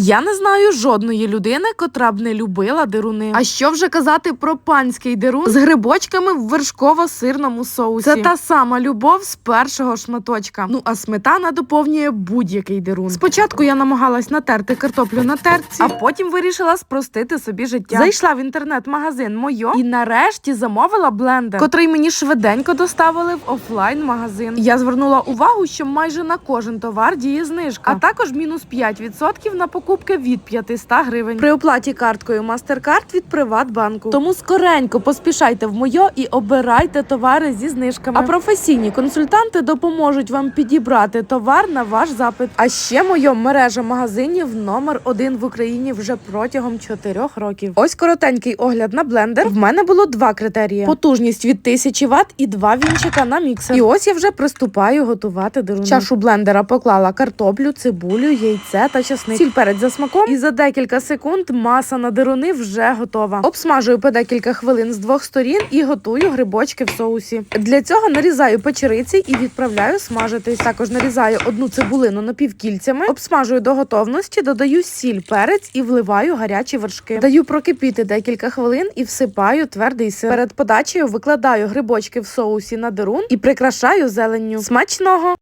Я не знаю жодної людини, котра б не любила дируни. А що вже казати про панський дирун з грибочками в вершково-сирному соусі? Це та сама любов з першого шматочка. Ну а сметана доповнює будь-який дирун. Спочатку я намагалась натерти картоплю на терці, а потім вирішила спростити собі життя. Зайшла в інтернет-магазин Мойо і нарешті замовила блендер, котрий мені швиденько доставили в офлайн-магазин. Я звернула увагу, що майже на кожен товар діє знижка, а також мінус 5% на покупки від 500 гривень. При оплаті карткою MasterCard від Приватбанку. Тому скоренько поспішайте в Мойо і обирайте товари зі знижками. А професійні консультанти допоможуть вам підібрати товар на ваш запит. А ще Мойо мережа магазинів номер один в Україні вже протягом 4 років. Ось коротенький огляд на блендер. В мене було два критерії: потужність від 1000 Вт і два вінчика на міксер. І ось я вже приступаю готувати деруни. Чашу блендера поклала картоплю, цибулю, яйце та часник. Сіль перець за смаком. І за декілька секунд маса на деруни вже готова. Обсмажую по декілька хвилин з двох сторін і готую грибочки в соусі. Для цього нарізаю печериці і відправляю смажитись. Також нарізаю одну цибулину напівкільцями, обсмажую до готовності, додаю сіль, перець і вливаю гарячі вершки. Даю прокипіти декілька хвилин і всипаю твердий сир. Перед подачею викладаю грибочки в соусі на дерун і прикрашаю зеленню. Смачного!